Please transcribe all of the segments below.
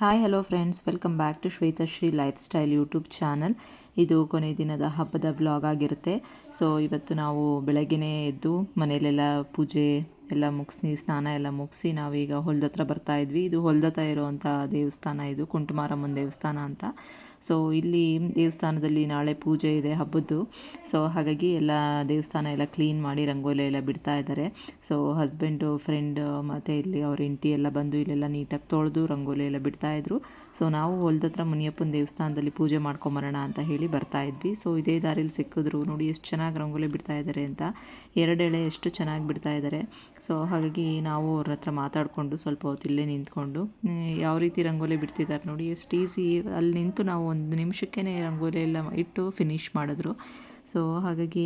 Hi hello friends welcome back to Shwetashree lifestyle YouTube channel ಇದು ಕೊನೆ ದಿನದ ಹಬ್ಬದ ಬ್ಲಾಗ್ ಆಗಿರುತ್ತೆ. ಸೊ ಇವತ್ತು ನಾವು ಬೆಳಗ್ಗೆನೇ ಎದ್ದು ಮನೆಯಲ್ಲೆಲ್ಲ ಪೂಜೆ ಎಲ್ಲ ಮುಗಿಸಿ ಸ್ನಾನ ಎಲ್ಲ ಮುಗಿಸಿ ನಾವೀಗ ಹೊಲದ ಹತ್ರ ಬರ್ತಾ ಇದ್ವಿ. ಇದು ಹೊಲದ ಇರುವಂಥ ದೇವಸ್ಥಾನ. ಇದು ಕುಂಟುಮಾರಮ್ಮನ ದೇವಸ್ಥಾನ ಅಂತ. ಸೊ ಇಲ್ಲಿ ದೇವಸ್ಥಾನದಲ್ಲಿ ನಾಳೆ ಪೂಜೆ ಇದೆ ಹಬ್ಬದ್ದು. ಸೊ ಹಾಗಾಗಿ ಎಲ್ಲ ದೇವಸ್ಥಾನ ಎಲ್ಲ ಕ್ಲೀನ್ ಮಾಡಿ ರಂಗೋಲಿ ಎಲ್ಲ ಬಿಡ್ತಾ ಇದ್ದಾರೆ. ಸೊ ಹಸ್ಬೆಂಡು ಫ್ರೆಂಡ್ ಮತ್ತು ಇಲ್ಲಿ ಅವ್ರ ಹೆಂಡತಿ ಎಲ್ಲ ಬಂದು ಇಲ್ಲೆಲ್ಲ ನೀಟಾಗಿ ತೊಳೆದು ರಂಗೋಲಿ ಎಲ್ಲ ಬಿಡ್ತಾ ಇದ್ರು. ಸೊ ನಾವು ಹೊಲ್ದತ್ರ ಮುನಿಯಪ್ಪನ ದೇವಸ್ಥಾನದಲ್ಲಿ ಪೂಜೆ ಮಾಡ್ಕೊಂಬರೋಣ ಅಂತ ಹೇಳಿ ಬರ್ತಾ ಇದ್ವಿ. ಸೊ ಇದೇ ದಾರಿಲಿ ಸಿಕ್ಕಿದ್ರು. ನೋಡಿ, ಎಷ್ಟು ಚೆನ್ನಾಗಿ ರಂಗೋಲಿ ಬಿಡ್ತಾ ಇದ್ದಾರೆ ಅಂತ. ಎರಡೆಳೆ ಎಷ್ಟು ಚೆನ್ನಾಗಿ ಬಿಡ್ತಾ ಇದ್ದಾರೆ. ಸೊ ಹಾಗಾಗಿ ನಾವು ಅವ್ರ ಹತ್ರ ಮಾತಾಡಿಕೊಂಡು ಸ್ವಲ್ಪ ಹೊತ್ತು ಇಲ್ಲೇ ನಿಂತ್ಕೊಂಡು ಯಾವ ರೀತಿ ರಂಗೋಲಿ ಬಿಡ್ತಿದ್ದಾರೆ ನೋಡಿ, ಎಷ್ಟು ಈಸಿ ಅಲ್ಲಿ ನಿಂತು ನಾವು ಒಂದು ನಿಮಿಷಕ್ಕೇ ರಂಗೋಲಿ ಎಲ್ಲ ಇಟ್ಟು ಫಿನಿಶ್ ಮಾಡಿದ್ರು. ಸೊ ಹಾಗಾಗಿ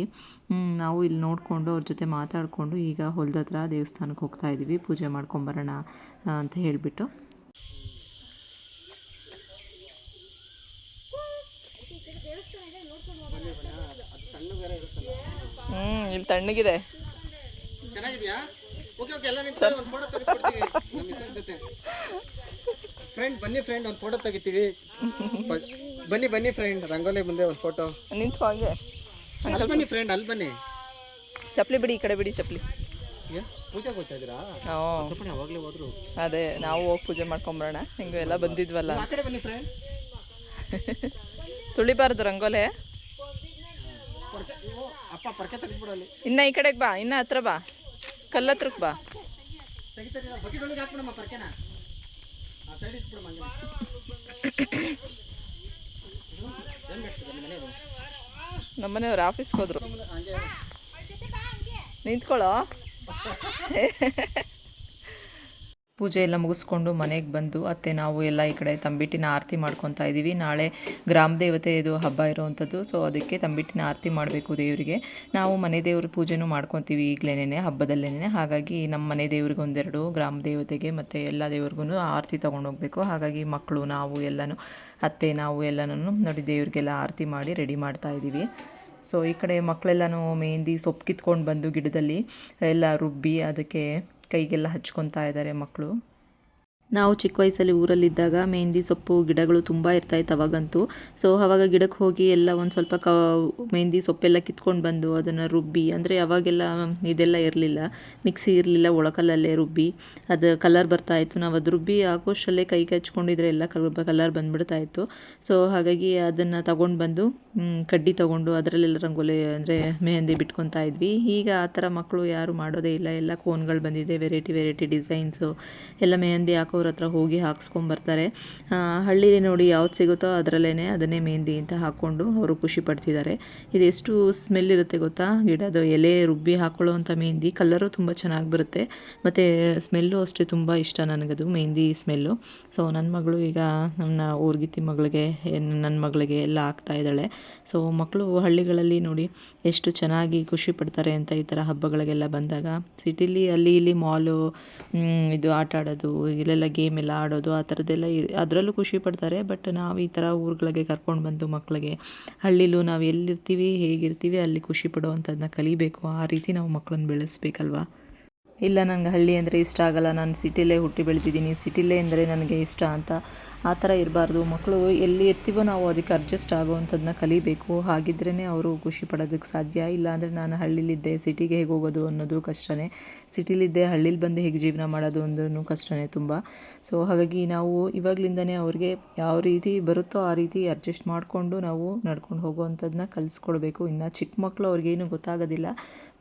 ನಾವು ಇಲ್ಲಿ ನೋಡಿಕೊಂಡು ಅವ್ರ ಜೊತೆ ಮಾತಾಡಿಕೊಂಡು ಈಗ ಹೊಲದ ಹತ್ರ ದೇವಸ್ಥಾನಕ್ಕೆ ಹೋಗ್ತಾ ಇದ್ದೀವಿ. ಪೂಜೆ ಮಾಡ್ಕೊಂಬರೋಣ ಅಂತ ಹೇಳಿಬಿಟ್ಟು. ಹ್ಮ್, ಇಲ್ಲಿ ತಣ್ಣಗಿದೆ. ಫ್ರೆಂಡ್ ಬನ್ನಿ ಫ್ರೆಂಡ್ ಒಂದು ಫೋಟೋ ತೆಗಿತೀವಿ. ಬನ್ನಿ ಬನ್ನಿ ಫ್ರೆಂಡ್ ರಂಗೋಲಿ ಮುಂದೆ ಒಂದು ಫೋಟೋ ನಿಂತು ಹಂಗೆ. ಅಲ್ಲಿ ಬನ್ನಿ ಫ್ರೆಂಡ್ ಅಲ್ಲಿ ಬನ್ನಿ. ಚಪ್ಪಲಿ ಬಿಡಿ ಈ ಕಡೆ ಬಿಡಿ ಚಪ್ಪಲಿ. ಏನು? ಪೂಜೆ ಹೋಗ್ತಾ ಇದ್ದೀರಾ? ಸ್ವಲ್ಪ ಯಾವಾಗಲೇ ಹೋದ್ರು? ಅದೇ ನಾವು ಹೋಗಿ ಪೂಜೆ ಮಾಡ್ಕೊಂಬರೋಣ. ಹಿಂಗೆ ಎಲ್ಲ ಬಂದಿದ್ವಲ್ಲ. ಆ ಕಡೆ ಬನ್ನಿ ಫ್ರೆಂಡ್ ತುಳಿಬಾರ್ದು ರಂಗೋಲೆ. ಅಪ್ಪ ಪರ್ಕೆ ತೆಗೆದ್ಬಿಡಲ್ಲಿ ಇನ್ನ ಈ ಕಡೆಗೆ ಬಾ ಇನ್ನ ಹತ್ರ ಬಾ. ಕಲ್ಲತ್ರಕ್ಕೆ ಬಾ. ತೆಗಿತಾರೆ ಬಕೆಟ್ ಒಳಗೆ ಹಾಕ್ಬಿಡಮ್ಮ ಪರ್ಕೆನ. ನಮ್ಮನೆಯವ್ರು ಆಫೀಸ್ಗೆ ಹೋದ್ರು. ನಿಂತ್ಕೊಳ್ಳೋ? ಪೂಜೆ ಎಲ್ಲ ಮುಗಿಸ್ಕೊಂಡು ಮನೆಗೆ ಬಂದು ಅತ್ತೆ, ನಾವು ಎಲ್ಲ ಈ ಕಡೆ ತಂಬಿಟ್ಟಿನ ಆರತಿ ಮಾಡ್ಕೊತಾ ಇದ್ದೀವಿ ನಾಳೆ ಗ್ರಾಮ ದೇವತೆ ಇದು ಹಬ್ಬ ಇರೋವಂಥದ್ದು ಸೊ ಅದಕ್ಕೆ ತಂಬಿಟ್ಟಿನ ಆರತಿ ಮಾಡಬೇಕು ದೇವರಿಗೆ. ನಾವು ಮನೆ ದೇವ್ರ ಪೂಜೆನೂ ಮಾಡ್ಕೊತೀವಿ ಈಗಲೇನೇ ಹಬ್ಬದಲ್ಲೇನೇ ಹಾಗಾಗಿ ನಮ್ಮ ಮನೆ ದೇವ್ರಿಗೆ ಒಂದೆರಡು, ಗ್ರಾಮ ದೇವತೆಗೆ ಮತ್ತು ಎಲ್ಲ ದೇವ್ರಿಗೂ ಆರತಿ ತೊಗೊಂಡೋಗ್ಬೇಕು. ಹಾಗಾಗಿ ಮಕ್ಕಳು, ನಾವು ಎಲ್ಲನೂ, ಅತ್ತೆ, ನಾವು ಎಲ್ಲನೂ ನೋಡಿ ದೇವ್ರಿಗೆಲ್ಲ ಆರತಿ ಮಾಡಿ ರೆಡಿ ಮಾಡ್ತಾ ಇದ್ದೀವಿ ಸೊ ಈ ಕಡೆ ಮಕ್ಕಳೆಲ್ಲನೂ ಮೆಹಂದಿ ಸೊಪ್ಪು ಕಿತ್ಕೊಂಡು ಬಂದು ಗಿಡದಲ್ಲಿ ಎಲ್ಲ ರುಬ್ಬಿ ಅದಕ್ಕೆ ಕೈಗೆಲ್ಲ ಹಚ್ಕೊತಾ ಇದ್ದಾರೆ ಮಕ್ಕಳು. ನಾವು ಚಿಕ್ಕ ವಯಸ್ಸಲ್ಲಿ ಊರಲ್ಲಿದ್ದಾಗ ಮೆಹಂದಿ ಸೊಪ್ಪು, ಗಿಡಗಳು ತುಂಬ ಇರ್ತಾಯಿತ್ತು ಅವಾಗಂತೂ. ಸೊ ಅವಾಗ ಗಿಡಕ್ಕೆ ಹೋಗಿ ಎಲ್ಲ ಒಂದು ಸ್ವಲ್ಪ ಕ, ಮೆಹಂದಿ ಸೊಪ್ಪೆಲ್ಲ ಕಿತ್ಕೊಂಡು ಬಂದು ಅದನ್ನು ರುಬ್ಬಿ, ಅಂದರೆ ಅವಾಗೆಲ್ಲ ಇದೆಲ್ಲ ಇರಲಿಲ್ಲ. ಮಿಕ್ಸಿ ಇರಲಿಲ್ಲ, ಒಳಕಲ್ಲಲ್ಲೇ ರುಬ್ಬಿ. ಅದು ಕಲರ್ ಬರ್ತಾಯಿತ್ತು. ನಾವು ಅದು ರುಬ್ಬಿ ಹಾಕೋಷ್ಟರಲ್ಲೇ ಕೈಗೆ ಹಚ್ಕೊಂಡಿದ್ರೆ ಎಲ್ಲ ಕಲರ್ ಬಂದುಬಿಡ್ತಾ ಇತ್ತು ಸೊ ಹಾಗಾಗಿ ಅದನ್ನು ತಗೊಂಡು ಬಂದು ಕಡ್ಡಿ ತಗೊಂಡು ಅದರಲ್ಲೆಲ್ಲ ರಂಗೋಲಿ, ಅಂದರೆ ಮೆಹಂದಿ ಬಿಟ್ಕೊತಾ ಇದ್ವಿ. ಈಗ ಆ ಥರ ಮಕ್ಕಳು ಯಾರು ಮಾಡೋದೇ ಇಲ್ಲ. ಎಲ್ಲ ಕೋನ್ಗಳು ಬಂದಿದೆ ವೆರೈಟಿ ವೆರೈಟಿ ಡಿಸೈನ್ಸು ಎಲ್ಲ ಮೆಹಂದಿ ಹಾಕೋರ ಹತ್ರ ಹೋಗಿ ಹಾಕ್ಸ್ಕೊಂಬರ್ತಾರೆ ಬರ್ತಾರೆ. ಹಳ್ಳಿಲಿ ನೋಡಿ ಯಾವ್ದು ಸಿಗುತ್ತೋ ಅದರಲ್ಲೇ ಅದನ್ನೇ ಮೆಹಂದಿ ಅಂತ ಹಾಕ್ಕೊಂಡು ಅವರು ಖುಷಿ ಪಡ್ತಿದ್ದಾರೆ. ಇದು ಎಷ್ಟು ಸ್ಮೆಲ್ ಇರುತ್ತೆ ಗೊತ್ತಾ? ಗಿಡದ ಎಲೆ ರುಬ್ಬಿ ಹಾಕೊಳ್ಳೋವಂಥ ಮೆಹಂದಿ ಕಲರು ತುಂಬ ಚೆನ್ನಾಗಿ ಬರುತ್ತೆ. ಮತ್ತು ಸ್ಮೆಲ್ಲು ಅಷ್ಟೇ ತುಂಬ ಇಷ್ಟ ನನಗದು, ಮೆಹಂದಿ ಸ್ಮೆಲ್ಲು ಸೊ ನನ್ನ ಮಗಳು ಈಗ ನನ್ನ ಊರ್ಗಿತ್ತಿ ಮಗಳಿಗೆ ನನ್ನ ಮಗಳಿಗೆ ಎಲ್ಲ ಆಗ್ತಾ ಇದ್ದಾಳೆ. ಸೊ ಮಕ್ಕಳು ಹಳ್ಳಿಗಳಲ್ಲಿ ನೋಡಿ ಎಷ್ಟು ಚೆನ್ನಾಗಿ ಖುಷಿ ಪಡ್ತಾರೆ ಅಂತ ಈ ಥರ ಹಬ್ಬಗಳಿಗೆಲ್ಲ ಬಂದಾಗ. ಸಿಟಿಲಿ, ಅಲ್ಲಿ, ಇಲ್ಲಿ ಮಾಲು ಇದು ಆಟ ಆಡೋದು, ಇಲ್ಲೆಲ್ಲ ಗೇಮ್ ಎಲ್ಲ ಆಡೋದು ಆ ಥರದ್ದೆಲ್ಲ ಅದರಲ್ಲೂ ಖುಷಿ ಪಡ್ತಾರೆ. ಬಟ್ ನಾವು ಈ ಥರ ಊರುಗಳಿಗೆ ಕರ್ಕೊಂಡು ಬಂದು ಮಕ್ಕಳಿಗೆ ಹಳ್ಳಿಲೂ ನಾವು ಎಲ್ಲಿರ್ತೀವಿ, ಹೇಗಿರ್ತೀವಿ ಅಲ್ಲಿ ಖುಷಿ ಪಡುವಂಥದ್ದನ್ನ ಕಲಿಬೇಕು. ಆ ರೀತಿ ನಾವು ಮಕ್ಕಳನ್ನ ಬೆಳೆಸ್ಬೇಕಲ್ವಾ? ಇಲ್ಲ ನನಗೆ ಹಳ್ಳಿ ಅಂದರೆ ಇಷ್ಟ ಆಗಲ್ಲ. ನಾನು ಸಿಟಿಲೇ ಹುಟ್ಟಿ ಬೆಳೆದಿದ್ದೀನಿ. ಸಿಟಿಲೇ ಅಂದರೆ ನನಗೆ ಇಷ್ಟ ಅಂತ ಆ ಥರ ಇರಬಾರ್ದು. ಮಕ್ಕಳು ಎಲ್ಲಿ ಇರ್ತೀವೋ ನಾವು ಅದಕ್ಕೆ ಅಡ್ಜಸ್ಟ್ ಆಗೋವಂಥದ್ದನ್ನ ಕಲಿಬೇಕು. ಹಾಗಿದ್ರೇ ಅವರು ಖುಷಿ ಪಡೋದಕ್ಕೆ ಸಾಧ್ಯ. ಇಲ್ಲಾಂದರೆ ನಾನು ಹಳ್ಳಿಲಿದ್ದೆ. ಸಿಟಿಗೆ ಹೇಗೆ ಹೋಗೋದು ಅನ್ನೋದು ಕಷ್ಟನೇ. ಸಿಟಿಲಿದ್ದೆ, ಹಳ್ಳಿಲಿ ಬಂದು ಹೇಗೆ ಜೀವನ ಮಾಡೋದು ಅಂದ್ರೂ ಕಷ್ಟನೇ ತುಂಬ. ಸೊ ಹಾಗಾಗಿ ನಾವು ಇವಾಗಲಿಂದನೇ ಅವ್ರಿಗೆ ಯಾವ ರೀತಿ ಬರುತ್ತೋ ಆ ರೀತಿ ಅಡ್ಜಸ್ಟ್ ಮಾಡಿಕೊಂಡು ನಾವು ನಡ್ಕೊಂಡು ಹೋಗೋವಂಥದ್ದನ್ನ ಕಲಿಸ್ಕೊಡ್ಬೇಕು ಇನ್ನು ಚಿಕ್ಕ ಮಕ್ಕಳು ಅವ್ರಿಗೇನು ಗೊತ್ತಾಗೋದಿಲ್ಲ.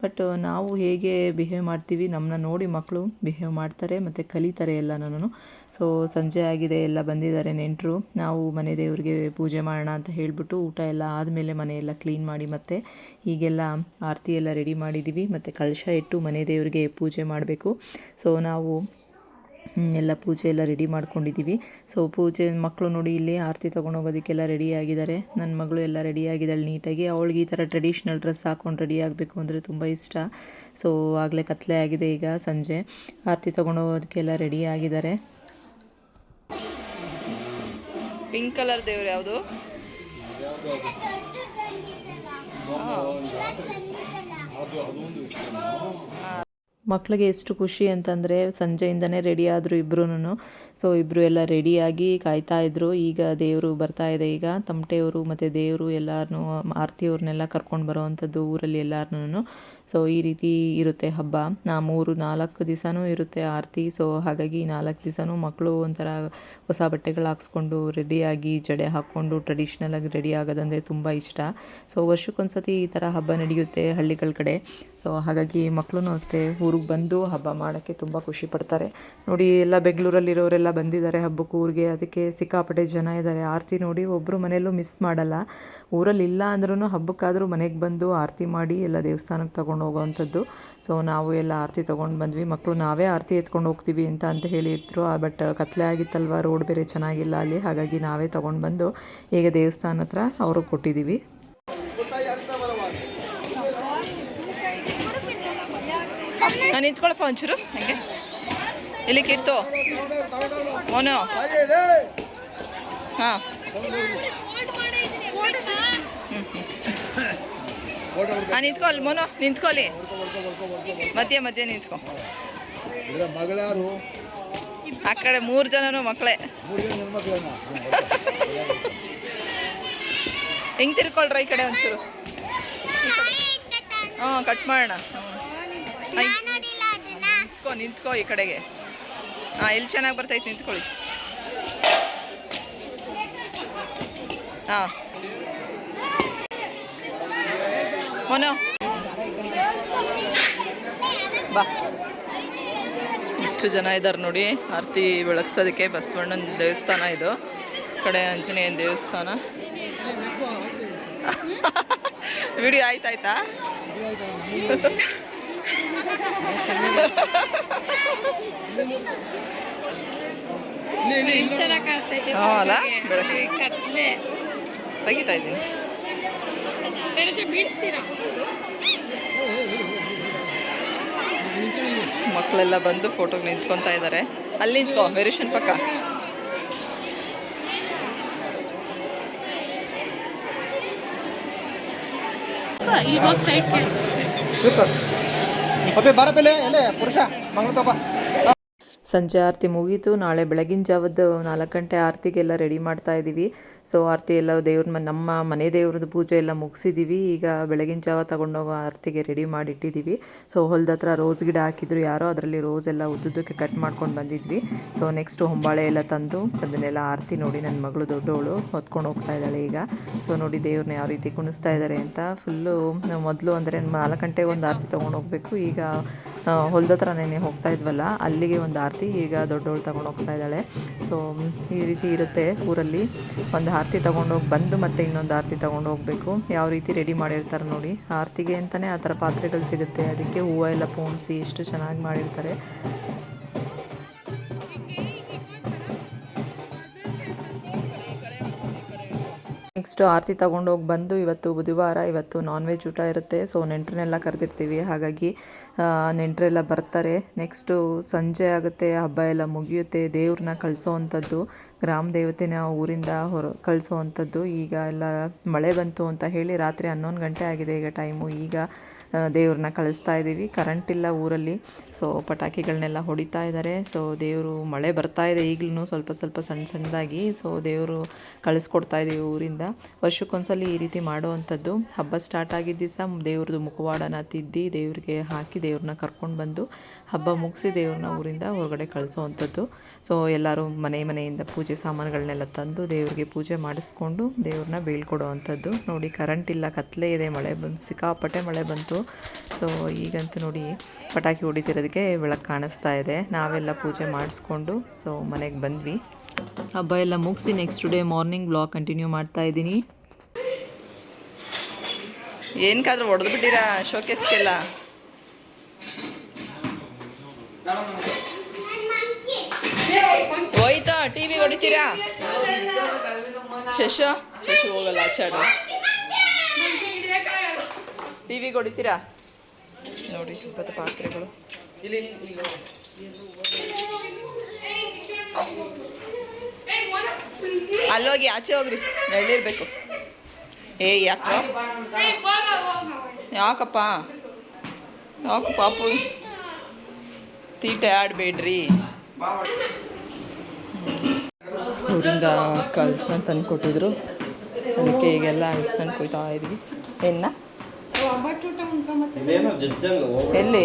ಬಟ್ ನಾವು ಹೇಗೆ ಬಿಹೇವ್ ಮಾಡ್ತೀವಿ ನಮ್ಮನ್ನ ನೋಡಿ ಮಕ್ಕಳು ಬಿಹೇವ್ ಮಾಡ್ತಾರೆ ಮತ್ತು ಕಲಿತಾರೆ ಎಲ್ಲನೂ ಸೊ ಸಂಜೆ ಆಗಿದೆ, ಎಲ್ಲ ಬಂದಿದ್ದಾರೆ ನೆಂಟರು. ನಾವು ಮನೆ ದೇವರಿಗೆ ಪೂಜೆ ಮಾಡೋಣ ಅಂತ ಹೇಳಿಬಿಟ್ಟು ಊಟ ಎಲ್ಲ ಆದಮೇಲೆ ಮನೆಯೆಲ್ಲ ಕ್ಲೀನ್ ಮಾಡಿ ಮತ್ತು ಈಗೆಲ್ಲ ಆರತಿ ಎಲ್ಲ ರೆಡಿ ಮಾಡಿದ್ದೀವಿ ಮತ್ತು ಕಳಶ ಇಟ್ಟು ಮನೆ ದೇವರಿಗೆ ಪೂಜೆ ಮಾಡಬೇಕು. ಸೊ ನಾವು ಎಲ್ಲ ಪೂಜೆ ಎಲ್ಲ ರೆಡಿ ಮಾಡ್ಕೊಂಡಿದ್ದೀವಿ. ಸೊ ಪೂಜೆ ಮಕ್ಕಳು ನೋಡಿ ಇಲ್ಲಿ ಆರತಿ ತೊಗೊಂಡೋಗೋದಕ್ಕೆಲ್ಲ ರೆಡಿ ಆಗಿದ್ದಾರೆ. ನನ್ನ ಮಗಳು ಎಲ್ಲ ರೆಡಿ ಆಗಿದ್ದಾಳೆ ನೀಟಾಗಿ. ಅವಳಿಗೆ ಈ ಥರ ಟ್ರೆಡಿಷ್ನಲ್ ಡ್ರೆಸ್ ಹಾಕೊಂಡು ರೆಡಿ ಆಗಬೇಕು ಅಂದರೆ ತುಂಬ ಇಷ್ಟ. ಸೊ ಆಗಲೇ ಕತ್ಲೆ ಆಗಿದೆ ಈಗ ಸಂಜೆ. ಆರತಿ ತೊಗೊಂಡೋಗೋದಕ್ಕೆಲ್ಲ ರೆಡಿ ಆಗಿದ್ದಾರೆ. ಪಿಂಕ್ ಕಲರ್ ದೇವ್ರು ಯಾವುದು? ಮಕ್ಕಳಿಗೆ ಎಷ್ಟು ಖುಷಿ ಅಂತಂದರೆ ಸಂಜೆಯಿಂದನೇ ರೆಡಿ ಆದರು ಇಬ್ಬರೂ ಸೊ ಇಬ್ಬರು ಎಲ್ಲ ರೆಡಿಯಾಗಿ ಕಾಯ್ತಾ ಇದ್ರು. ಈಗ ದೇವರು ಬರ್ತಾ ಇದೆ. ಈಗ ತಮಟೆಯವರು ಮತ್ತು ದೇವರು ಎಲ್ಲರನ್ನೂ ಆರತಿಯವ್ರನ್ನೆಲ್ಲ ಕರ್ಕೊಂಡು ಬರೋವಂಥದ್ದು ಊರಲ್ಲಿ ಎಲ್ಲರನ್ನೂ ಸೊ ಈ ರೀತಿ ಇರುತ್ತೆ ಹಬ್ಬ. ನಾ ಮೂರು, ನಾಲ್ಕು ದಿವಸನೂ ಇರುತ್ತೆ ಆರತಿ. ಸೊ ಹಾಗಾಗಿ ನಾಲ್ಕು ದಿವಸನೂ ಮಕ್ಕಳು ಒಂಥರ ಹೊಸ ಬಟ್ಟೆಗಳು ಹಾಕ್ಸ್ಕೊಂಡು ರೆಡಿಯಾಗಿ ಜಡೆ ಹಾಕ್ಕೊಂಡು ಟ್ರೆಡಿಷ್ನಲಾಗಿ ರೆಡಿ ಆಗೋದಂದರೆ ತುಂಬ ಇಷ್ಟ. ಸೊ ವರ್ಷಕ್ಕೊಂದ್ಸತಿ ಈ ಥರ ಹಬ್ಬ ನಡೆಯುತ್ತೆ ಹಳ್ಳಿಗಳ ಕಡೆ. ಸೊ ಹಾಗಾಗಿ ಮಕ್ಕಳು ಅಷ್ಟೇ ಊರಿಗೆ ಬಂದು ಹಬ್ಬ ಮಾಡೋಕ್ಕೆ ತುಂಬ ಖುಷಿ ಪಡ್ತಾರೆ. ನೋಡಿ, ಎಲ್ಲ ಬೆಂಗಳೂರಲ್ಲಿರೋರೆಲ್ಲ ಬಂದಿದ್ದಾರೆ ಹಬ್ಬಕ್ಕೆ ಊರಿಗೆ. ಅದಕ್ಕೆ ಸಿಕ್ಕಾಪಟ್ಟೆ ಜನ ಇದ್ದಾರೆ. ಆರತಿ ನೋಡಿ ಒಬ್ಬರು ಮನೆಯಲ್ಲೂ ಮಿಸ್ ಮಾಡಲ್ಲ. ಊರಲ್ಲಿ ಇಲ್ಲ ಅಂದ್ರೂ ಹಬ್ಬಕ್ಕಾದರೂ ಮನೆಗೆ ಬಂದು ಆರತಿ ಮಾಡಿ ಎಲ್ಲ ದೇವಸ್ಥಾನಕ್ಕೆ ತೊಗೊಂಡು ಹೋಗೋವಂಥದ್ದು. ಸೊ ನಾವು ಎಲ್ಲ ಆರತಿ ತೊಗೊಂಡು ಬಂದ್ವಿ. ಮಕ್ಕಳು ನಾವೇ ಆರತಿ ಎತ್ಕೊಂಡು ಹೋಗ್ತೀವಿ ಅಂತ ಅಂತ ಹೇಳಿದ್ರು. ಬಟ್ ಕತ್ಲೆ ಆಗಿತ್ತಲ್ವ? ರೋಡ್ ಬೇರೆ ಚೆನ್ನಾಗಿಲ್ಲ ಅಲ್ಲಿ. ಹಾಗಾಗಿ ನಾವೇ ತೊಗೊಂಡು ಬಂದು ಈಗ ದೇವಸ್ಥಾನ ಹತ್ರ ಅವ್ರಿಗೆ ಕೊಟ್ಟಿದ್ದೀವಿ. ನಿಂತ್ಕೊಳಪ್ಪ ಒಂಚೂರು, ಹಂಗೆ. ಇಲ್ಲಿ ಕಿತ್ತು? ಅವನು ಹಾಂ. ಹಾಂ ನಿಂತ್ಕೊಳ್ಳಿ ಮೋನು ನಿಂತ್ಕೊಳ್ಳಿ ಮಧ್ಯೆ ಮಧ್ಯೆ ನಿಂತ್ಕೊ. ಆ ಕಡೆ ಮೂರು ಜನನು ಮಕ್ಕಳೇ ಹೆಂಗೆ ತಿರ್ಕೊಳ್ರ ಈ ಕಡೆ ಒಂಚೂರು. ಹಾಂ ಕಟ್ ಮಾಡೋಣ. ನಿಂತ್ಕೊ, ನಿಂತ್ಕೋ ಈ ಕಡೆಗೆ. ಹಾಂ ಎಲ್ಲಿ ಚೆನ್ನಾಗಿ ಬರ್ತೈತೆ ನಿಂತ್ಕೊಳ್ಳಿ. ಹಾಂ ಮನೋ. ಬಾ. ಇಷ್ಟು ಜನ ಇದ್ದಾರೆ ನೋಡಿ, ಆರತಿ ಬೆಳಗ್ಸೋದಕ್ಕೆ ಬಸವಣ್ಣನ ದೇವಸ್ಥಾನ ಇದು. ಕಡೆ ಆಂಜನೇಯನ ದೇವಸ್ಥಾನ. ವಿಡಿಯೋ ಆಯ್ತಾಯ್ತಾ? ಅಲ್ಲ? ಬೆಳಗ್ಗೆ ತೆಗಿತಾ ಇದ್ದೀನಿ. ಮಕ್ಕಳೆಲ್ಲ ಬಂದು ಫೋಟೋಗೆ ನಿಂತ್ಕೊತಾ ಇದ್ದಾರೆ ಅಲ್ಲಿ ನಿಂತ್ಕೋ ವೆರಿಷನ್ ಪಕ್ಕ. ಅಪ್ಪೆ ಬಾರ ಪೆಲೆ ಎಲೆ ಪುರುಷ ಮಂಗಳ ತಪ್ಪ ಸಂಜೆ ಆರತಿ ಮುಗೀತು. ನಾಳೆ ಬೆಳಗಿನ ಜಾವದ್ದು ನಾಲ್ಕು ಗಂಟೆ ಆರತಿಗೆಲ್ಲ ರೆಡಿ ಮಾಡ್ತಾ ಇದ್ದೀವಿ ಸೊ ಆರತಿ ಎಲ್ಲ ದೇವ್ರ ನಮ್ಮ ಮನೆ ದೇವ್ರದ್ದು ಪೂಜೆ ಎಲ್ಲ ಮುಗಿಸಿದ್ದೀವಿ ಈಗ ಬೆಳಗಿನ ಜಾವ ತಗೊಂಡೋಗೋ ಆರತಿಗೆ ರೆಡಿ ಮಾಡಿಟ್ಟಿದ್ದೀವಿ ಸೊ ಹೊಲದ ಹತ್ರ ರೋಸ್ ಗಿಡ ಹಾಕಿದ್ರು ಯಾರೋ, ಅದರಲ್ಲಿ ರೋಸ್ ಎಲ್ಲ ಉದ್ದುದಕ್ಕೆ ಕಟ್ ಮಾಡ್ಕೊಂಡು ಬಂದಿದ್ವಿ. ಸೊ ನೆಕ್ಸ್ಟ್ ಹೊಂಬಾಳೆ ಎಲ್ಲ ತಂದು, ಅದನ್ನೆಲ್ಲ ಆರತಿ ನೋಡಿ ನನ್ನ ಮಗಳು ದೊಡ್ಡವಳು ಹೊತ್ಕೊಂಡು ಹೋಗ್ತಾ ಇದ್ದಾಳೆ ಈಗ. ಸೊ ನೋಡಿ ದೇವ್ರನ್ನ ಯಾವ ರೀತಿ ಕುಣಿಸ್ತಾ ಇದ್ದಾರೆ ಅಂತ ಫುಲ್ಲು ಮೊದಲು ಅಂದರೆ ನಾಲ್ಕು ಗಂಟೆಗೆ ಒಂದು ಆರತಿ ತೊಗೊಂಡು ಹೋಗಬೇಕು. ಈಗ ಹೊಲದ ನೆನೆ ಹೋಗ್ತಾ ಇದ್ವಲ್ಲ, ಅಲ್ಲಿಗೆ ಒಂದು ಆರತಿ ಈಗ ದೊಡ್ಡವಳು ತಗೊಂಡು ಹೋಗ್ತಾ ಇದ್ದಾಳೆ. ಸೊ ಈ ರೀತಿ ಇರುತ್ತೆ ಊರಲ್ಲಿ. ಒಂದು ಆರತಿ ತೊಗೊಂಡೋಗಿ ಬಂದು ಮತ್ತೆ ಇನ್ನೊಂದು ಆರತಿ ತೊಗೊಂಡು ಹೋಗಬೇಕು. ಯಾವ ರೀತಿ ರೆಡಿ ಮಾಡಿರ್ತಾರೆ ನೋಡಿ. ಆರತಿಗೆ ಅಂತಲೇ ಆ ಥರ ಪಾತ್ರೆಗಳು ಸಿಗುತ್ತೆ. ಅದಕ್ಕೆ ಹೂವು ಎಲ್ಲ ಪೋಣಿಸಿ ಎಷ್ಟು ಚೆನ್ನಾಗಿ ಮಾಡಿರ್ತಾರೆ. ನೆಕ್ಸ್ಟು ಆರತಿ ತಗೊಂಡೋಗಿ ಬಂದು ಇವತ್ತು ಬುಧವಾರ ಇವತ್ತು ನಾನ್ ವೆಜ್ ಊಟ ಇರುತ್ತೆ. ಸೊ ನೆಂಟರನ್ನೆಲ್ಲ ಕರೆದಿರ್ತೀವಿ. ಹಾಗಾಗಿ ನೆಂಟರೆಲ್ಲ ಬರ್ತಾರೆ. ನೆಕ್ಸ್ಟು ಸಂಜೆ ಆಗುತ್ತೆ, ಹಬ್ಬ ಎಲ್ಲ ಮುಗಿಯುತ್ತೆ. ದೇವ್ರನ್ನ ಕಳಿಸೋ ಅಂಥದ್ದು ಗ್ರಾಮ ದೇವತೆನ ಊರಿಂದ ಹೊರ ಕಳಿಸೋ ಅಂಥದ್ದು ಈಗ ಎಲ್ಲ ಮಳೆ ಬಂತು ಅಂತ ಹೇಳಿ ರಾತ್ರಿ ಹನ್ನೊಂದು ಗಂಟೆ ಆಗಿದೆ. ಈಗ ಟೈಮು ಈಗ ದೇವ್ರನ್ನ ಕಳಿಸ್ತಾ ಇದ್ದೀವಿ ಕರೆಂಟ್ ಇಲ್ಲ ಊರಲ್ಲಿ. ಸೊ ಪಟಾಕಿಗಳನ್ನೆಲ್ಲ ಹೊಡಿತಾ ಇದ್ದಾರೆ. ಸೊ ದೇವರು ಮಳೆ ಬರ್ತಾ ಇದೆ ಈಗಲೂ ಸ್ವಲ್ಪ ಸ್ವಲ್ಪ ಸಣ್ಣ ಸಣ್ಣದಾಗಿ. ಸೊ ದೇವರು ಕಳಿಸ್ಕೊಡ್ತಾ ಇದ್ದೀವಿ ಊರಿಂದ. ವರ್ಷಕ್ಕೊಂದ್ಸಲಿ ಈ ರೀತಿ ಮಾಡುವಂಥದ್ದು. ಹಬ್ಬ ಸ್ಟಾರ್ಟ್ ಆಗಿದ್ದ ದಿವಸ ದೇವ್ರದ್ದು ಮುಖವಾಡನ ತಿದ್ದಿ ದೇವ್ರಿಗೆ ಹಾಕಿ ದೇವ್ರನ್ನ ಕರ್ಕೊಂಡು ಬಂದು ಹಬ್ಬ ಮುಗಿಸಿ ದೇವ್ರನ್ನ ಊರಿಂದ ಹೊರಗಡೆ ಕಳಿಸೋವಂಥದ್ದು. ಸೊ ಎಲ್ಲರೂ ಮನೆ ಮನೆಯಿಂದ ಪೂಜೆ ಸಾಮಾನುಗಳನ್ನೆಲ್ಲ ತಂದು ದೇವ್ರಿಗೆ ಪೂಜೆ ಮಾಡಿಸ್ಕೊಂಡು ದೇವ್ರನ್ನ ಬೀಳ್ಕೊಡೋ ಅಂಥದ್ದು ನೋಡಿ ಕರೆಂಟ್ ಇಲ್ಲ, ಕತ್ಲೆ ಇದೆ, ಮಳೆ ಬಂದು ಸಿಕ್ಕಾಪಟ್ಟೆ ಮಳೆ ಬಂತು. ಸೊ ಈಗಂತೂ ನೋಡಿ ಪಟಾಕಿ ಹೊಡಿತಿರೋದಕ್ಕೆ ಬೆಳಕು ಕಾಣಿಸ್ತಾ ಇದೆ. ನಾವೆಲ್ಲ ಪೂಜೆ ಮಾಡಿಸ್ಕೊಂಡು ಸೊ ಮನೆಗೆ ಬಂದ್ವಿ. ಹಬ್ಬ ಎಲ್ಲ ಮುಗಿಸಿ next day morning blog continue ಮಾಡ್ತಾ ಇದ್ದೀನಿ. ಏನಕ್ಕಾದ್ರೂ ಹೊಡೆದು ಬಿಟ್ಟಿರಾ ಶೋಕೇಸ್ಗೆಲ್ಲ ಹೋಯ್ತಾ ಟಿ ವಿ ಹೊಡಿತೀರಾ? ಶಶು ಶಶು ಹೋಗಲ್ಲ ಚಾಡು ಟಿ ವಿಗೆ ಹೊಡಿತೀರಾ? ನೋಡಿ ಇಪ್ಪತ್ತು ಪಾತ್ರೆಗಳು. ಅಲ್ಲೋಗಿ, ಆಚೆ ಹೋಗ್ರಿ. ನೆರಳಿರ್ಬೇಕು ಏ, ಯಾಕ? ಯಾಕಪ್ಪ? ಯಾಕೆ ಪಾಪು? ತೀಟೆ ಆಡಬೇಡ್ರಿ. ಊರಿಂದ ಕಲ್ಸ್ನ ತಂದು ಕೊಟ್ಟಿದ್ರು ಅದಕ್ಕೆ ಈಗೆಲ್ಲ ಅಳಿಸ್ಕೊಂಡು ಕೊಯ್ತಾ ಇದ್ವಿ. ಎನ್ನ ಎಲ್ಲಿ?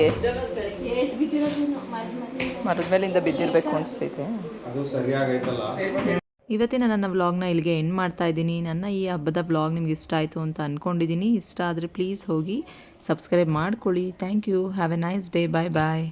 ಮರದ ಮೇಲಿಂದ ಬಿದ್ದಿರಬೇಕು ಅನಿಸ್ತೈತೆ ಇವತ್ತಿನ ನನ್ನ ವ್ಲಾಗ್ನ ಇಲ್ಲಿಗೆ ಎಂಡ್ ಮಾಡ್ತಾ ಇದ್ದೀನಿ. ನನ್ನ ಈ ಹಬ್ಬದ ವ್ಲಾಗ್ ನಿಮ್ಗೆ ಇಷ್ಟ ಆಯಿತು ಅಂತ ಅಂದ್ಕೊಂಡಿದ್ದೀನಿ ಇಷ್ಟ ಆದರೆ ಪ್ಲೀಸ್ ಹೋಗಿ ಸಬ್ಸ್ಕ್ರೈಬ್ ಮಾಡ್ಕೊಳ್ಳಿ. Thank you have a nice day bye bye